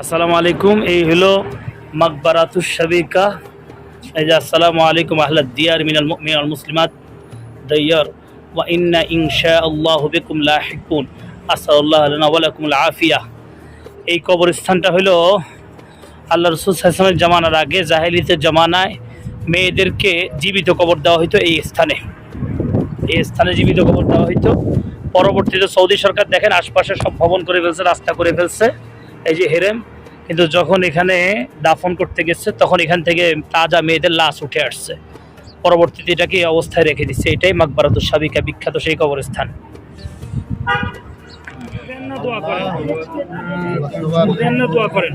আসসালামু আলাইকুম, এই হলো মাকবারাতুস সাবিকা এই যে আসসালামু আলাইকুম আহলাদ দিয়ার মিনাল মুমিনাল মুসলিমাত। দাইয়ার, ওয়া ইন্না ইনশা আল্লাহ বিকুম লাহিকুন। আসাল্লাহ লানা ওয়া লাকুমুল আফিয়া। এই কবরস্থানটা হলো আল্লাহ রসুল সাল্লামের জামানার আগে জাহেলিতের জামানায় মেয়েদেরকে জীবিত কবর দেওয়া হতো এই স্থানে। এই স্থানে জীবিত কবর দেওয়া হইতো। পরবর্তীতে সৌদি সরকার দেখেন, আশপাশে সব ভবন করে ফেলছে, রাস্তা করে ফেলছে। এই যে হেরেম কিন্তু যখন এখানে দাফন করতে গেছে তখন এখান থেকে তাজা মেয়েদের লাশ উঠে আসছে। পরবর্তীতে এটাকে অবস্থায় রেখে দিচ্ছে। এটাই মাকবারাতুর সাবিকা বিখ্যাত সেই কবরস্থান। দোয়া করেন।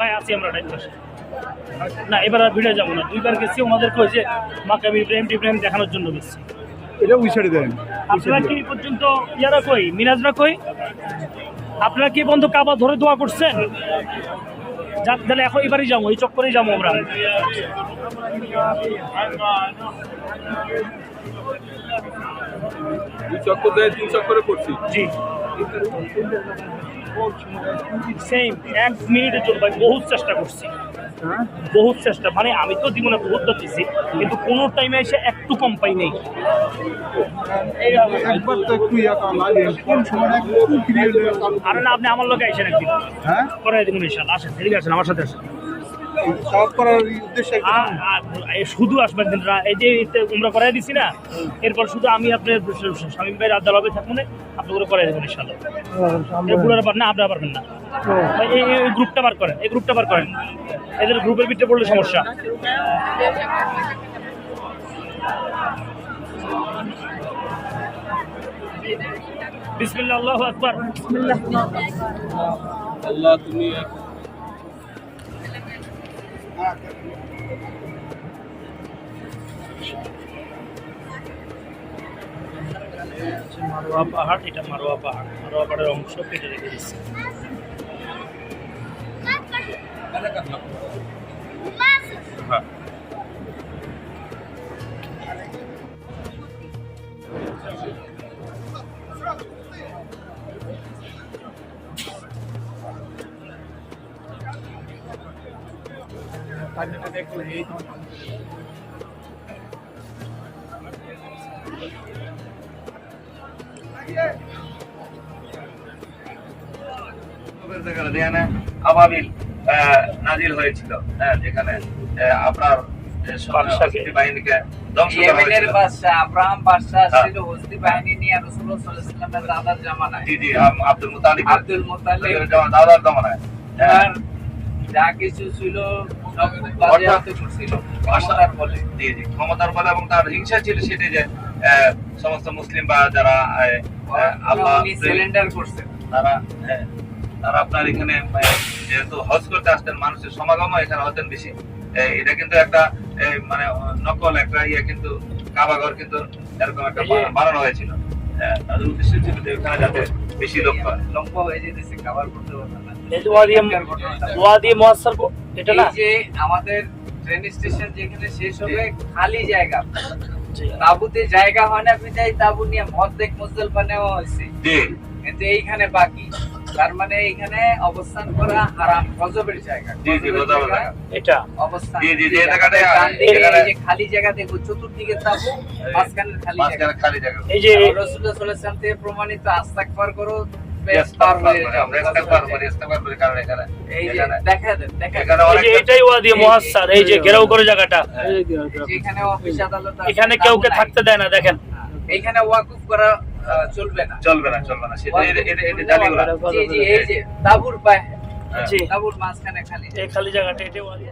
ভাই আছি আমরা না এবার আর ভিড়ে যাব না। দুইবার গেছি ওনাদেরকে ওই যে মাকাবি ইব্রাহিম টিব্রাহিম দেখানোর জন্য গেছি। এটা উই সাইডে দেন। আপনারা কি পর্যন্ত ইয়ারা কই? মিনাজরা কই? আপনারা কি বন্ধু কাবা ধরে দোয়া করছেন? যাক তাহলে এখন এবারই যাব এই চক্করেই যাব আমরা। দুই চক্কর দেয় তিন চক্করে করছি। জি। সেম এক মিনিটের জন্য আমি বহুত চেষ্টা করছি। বহুত চেষ্টা মানে আমি তো জীবনে বহুত দিচ্ছি কিন্তু কোনো টাইমে এসে একটু কম পাই নেই। আর না আপনি আমার লোকে আসেন একদিন। হ্যাঁ? করে দিন আসেন ঠিক আসেন আমার সাথে আসেন। করার উদ্দেশ্যে শুধু আসবেন রা- এই যে এতে উমরা করাই দিছি না এরপর শুধু আমি আপনার স্বামী ভাই রাজ্জাল হবে থাকব না আপনি করে করাই দেবেন ইনশাল্লাহ পুরোটা পার না আপনারা পারবেন না। এই এই গ্রুপটা বার করেন এই গ্রুপটা বার করেন। এদের গ্রুপের ভিতরে পড়লে সমস্যা। বিসমিল্লাহ আল্লাহু আকবার। আল্লাহ তুমি মারোয়া পাহাড় এটা মারোয়া পাহাড়। মারোয়া পাহাড়ের অংশ কেটে রেখে দিচ্ছে। হ্যাঁ। আবাবিল নাজিল হয়েছিল হ্যাঁ, যেখানে আপনার বাহিনীকে হ্যাঁ। ছিল বাহিনী নিয়ে রাসূলুল্লাহ সাল্লাল্লাহু আলাইহি ওয়াসাল্লামের দাদার জামানায়। জি জি আব্দুল মুতালিব আব্দুল মুতালিব। দাদার জমানায়। হ্যাঁ, যা কিছু ছিল ক্ষমতার বলে এবং তার হিংসা ছিল সেটি যে সমস্ত মুসলিম বা যারা আহ, আহ, আল্লাহ সিলিন্ডার করছে। তারা হ্যাঁ, তারা আপনার এখানে যেহেতু হজ করতে আসতেন মানুষের সমাগমও এখানে হতেন বেশি। এটা কিন্তু একটা মানে নকল একটা ইয়ে কিন্তু কাবাঘর কিন্তু এরকম একটা বানানো হয়েছিল। হ্যাঁ, তাদের উদ্দেশ্য ছিল যে ওখানে যাতে বেশি লোক হয়। লম্বা হয়ে যেতেছে কভার করতে পারবে না। এটা না? যে আমাদের ট্রেন স্টেশন যেখানে শেষ হবে খালি জায়গা। তাবুতে জায়গা হয় না বিদায় তাবু নিয়ে অর্ধেক মুসলমান নেওয়া হয়েছে কিন্তু এইখানে বাকি। তার মানে এইখানে অবস্থান করা হারাম গজবের জায়গা। এটা। অবস্থান। খালি জায়গা দেখো চতুর্দিকে তাবু মাঝখানে খালি জায়গা। এই যে রাসূলুল্লাহ সাল্লাল্লাহু আলাইহি ওয়াসাল্লাম থেকে প্রমাণিত স্টেপ পার করি এখানে কেউ কে থাকতে দেয় না দেখেন। এখানে ওয়াকুফ করা চলবে না। চলবে না চলবে না এটা এটা এটা জি জি এই যে তাবুর পায়। হ্যাঁ। জি। তাবুর মাঝখানে খালি। এই খালি জায়গাটা এটাই ওয়াদি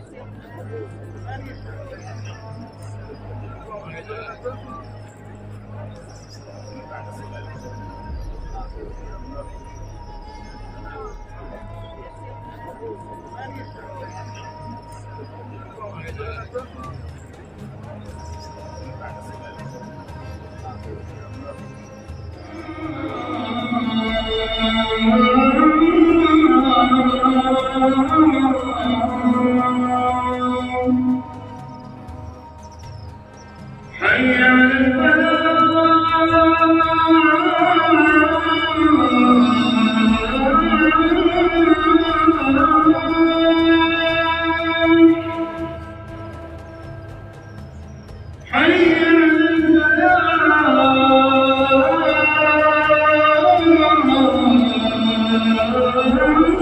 Thank you.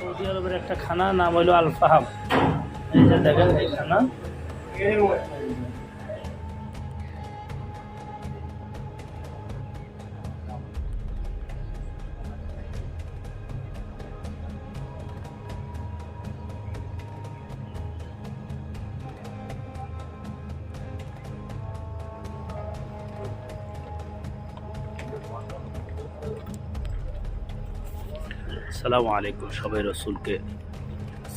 Saudi আরবের একটা খানা নাম হইল আলফাহাম। এই যে দেখেন এই খানা। সালামু আলাইকুম সবাই রসুলকে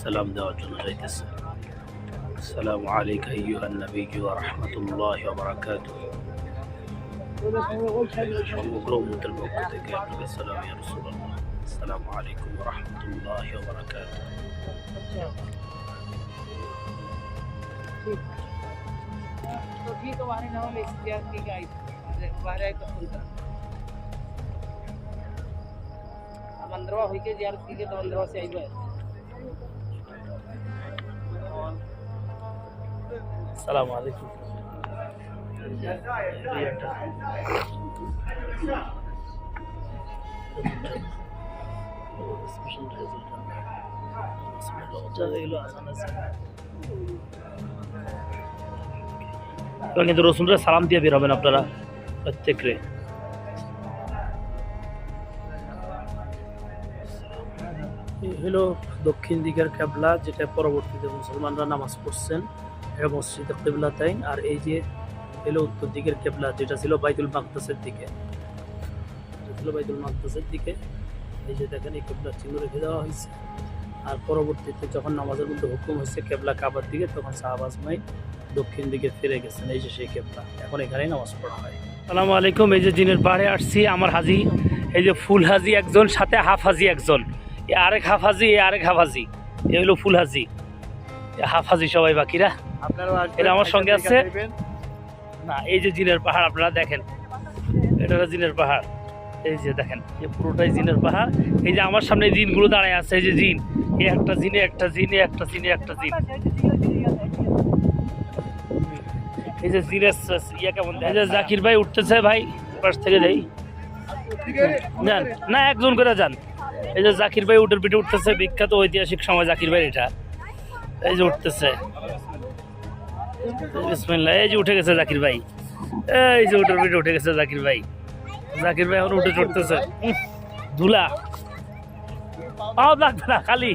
সালাম দেওয়ার জন্য যাইতেছে সালামু আলাইকা আইয়ুহান নবী ওয়া রাহমাতুল্লাহি ওয়া বারাকাতুহু সমগ্র উম্মতের পক্ষ থেকে আপনাকে সালাম ইয়া রাসূলুল্লাহ আসসালামু আলাইকুম ওয়া রাহমাতুল্লাহি ওয়া বারাকাতুহু तो ठीक है हमारे नाम में इख्तियार की गई बाहर आए तो पंद्रवा हो जाए तो पंद्रवा से आईब रसुन सालाम दिए बेरोन प्रत्येक এই হলো দক্ষিণ দিকের ক্যাবলা যেটা পরবর্তীতে মুসলমানরা নামাজ পড়ছেন এটা কেবলা তাই আর এই যে হলো উত্তর দিকের কেবলা, যেটা ছিল বাইতুল মাকদাসের দিকে। ছিল বাইতুল মাকদাসের দিকে। এই যে দেখেন, এই কেবলা চিহ্ন রেখে দেওয়া হয়েছে। আর পরবর্তীতে যখন নামাজের মধ্যে হুকুম হয়েছে কেবলা কাবার দিকে, তখন শাহবাজ মাই দক্ষিণ দিকে ফিরে গেছেন, এই যে সেই কেবলা। এখন এখানেই নামাজ পড়া হয়। সালামু আলাইকুম, এই যে জিনের পাহাড়ে আসছি, আমার হাজি, এই যে ফুল হাজি একজন, সাথে হাফ হাজি একজন। আরেক হাফ হাজি এ আরেক হাফ হাজি এ হলো ফুল হাজি এ হাফ হাজি সবাই বাকিরা। এটা আমার সঙ্গে আছে। না এই যে জিনের পাহাড় আপনারা দেখেন। এটা হলো জিনের পাহাড়। এই যে দেখেন এই পুরোটাই জিনের পাহাড়। এই যে আমার সামনে জিনগুলো দাঁড়ায় আছে এই যে জিন। এই একটা জিনে একটা জিনে একটা জিনে একটা জিন। এই যে জিনের ইয়ে কেমন এই যে জাকির ভাই উঠতেছে ভাই পাশ থেকে যাই যান না একজন করে যান। এই যে জাকির ভাই উঠের পিঠে উঠতেছে, বিখ্যাত ঐতিহাসিক সময় জাকির ভাই এটা। এই যে উঠতেছে। বিসমিল্লাহ, এই যে উঠে গেছে জাকির ভাই। এই যে উঠের পিঠে উঠে গেছে জাকির ভাই। জাকির ভাই এখন উঠে চড়তেছে। ধুলা। পাও লাগবে না, খালি।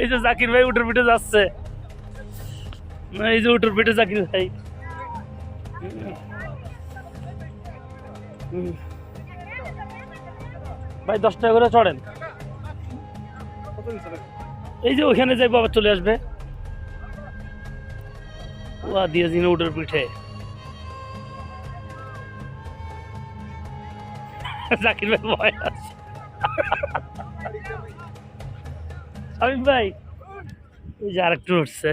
এই যে জাকির ভাই উঠের পিঠে যাচ্ছে। এই যে উঠের পিঠে জাকির ভাই। ভাই, দশ টাকা করে চড়েন। এই যে ওখানে যাই বাবা চলে আসবে। ওয়া, দিয়ে দিন উটের পিঠে। জাকির ভাই ভয় আছে। শামিম ভাই ওই যে আরেকটু উঠছে।